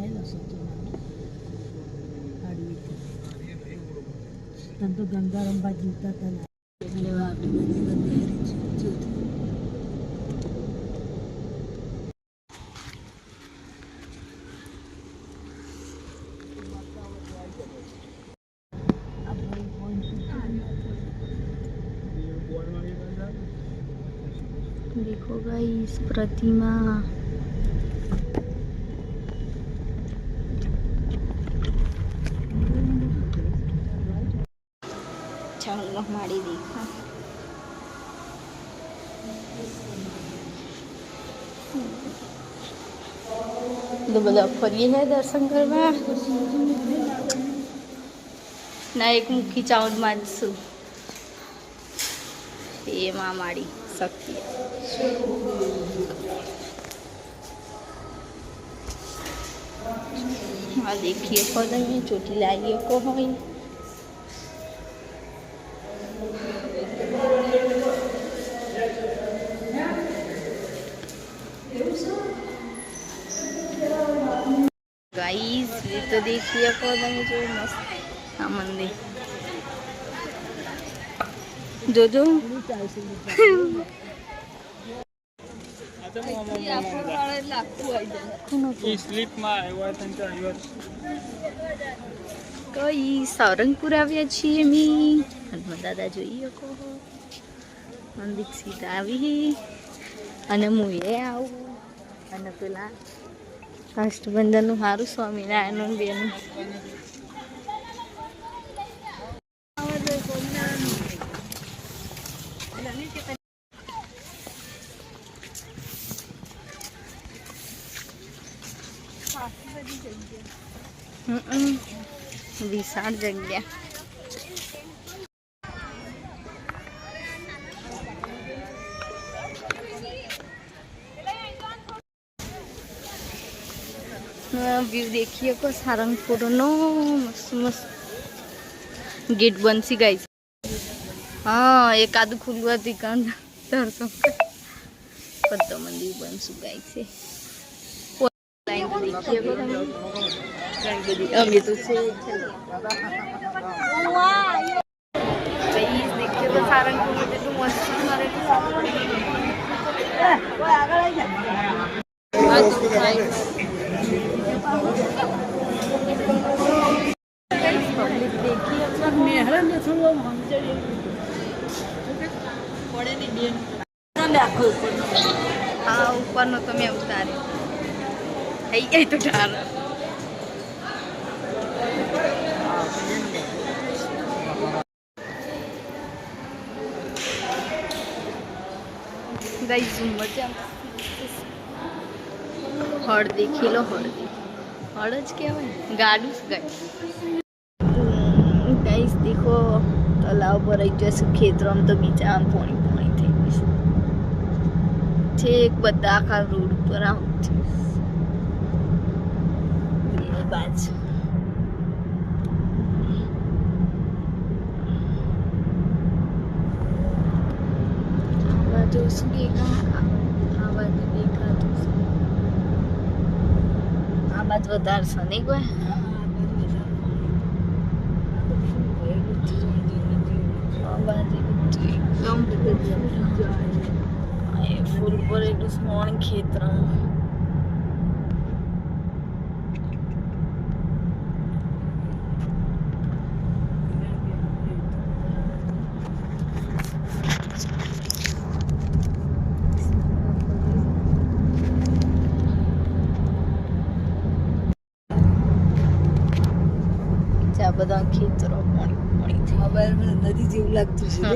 ayo sotonano admit ini. हाँ। तो मतलब दुबलापुर है दर्शन करवा। मुखी ये माँ मारी सकती है, हाँ, देखिए, पौधा में चोटी लाइए को हो। ચોટી લાવીએ કો હોય ગાઈસ ये तो देखिए ખોદ અહીં જો મસ્ત આ મંદિર જોજો સ્લીપમાં આવ્યા ત્રણ ચાર દિવસ કઈ સારંગપુર આવ્યા છીએ મી હનુમાન દાદા જોઈ શકો અને દીક્ષિત આવી અને હું એ આવું અને પેલા કાષ્ટબંધનનું સારું સ્વામિનારાયણનું બેનું. વિશાળ જગ્યા. વ્યૂ દેખીએ કો સારંગપુરનો મસ્ત મસ્ત ગેટ બનસી ગઈ હા એકાદ ખુલ્લું હતી કાં દર્શન પદ્મ મંદિર બનશું ગાય છે અમે તો છે સારંગપુર જેટલું મસ્ત મારે આગળ આવી થાય પબ્લિક દેખી મેહરાને થોડું આમ સમજાય પડે નહીં બેન નાખો ઉપર હા ઉપરનો તો મેં ઉતાર્યો થઈ ગઈ તો ઢાર ગઈ મજા હળ દેખી હળદી. હળ જ કહેવાય. ગાડું શું ગઈ ગાઈસ દેખો તલાવ ભરાઈ જશે ખેતરોમાં તો બીજા આમ પોણી પોણી થઈ ગઈ છે છેક બધા આખા રોડ ઉપર આમ છે. બાજુ. આ બાજુ આ બાજુ વધારે છે નહીં કોઈ આ બાજુ બધું એકદમ એ ફૂલ પર એટલું સ્મોણ ખેતર બધા ખેતરો પાણી. પાણી હવે નદી જેવું લાગતું છે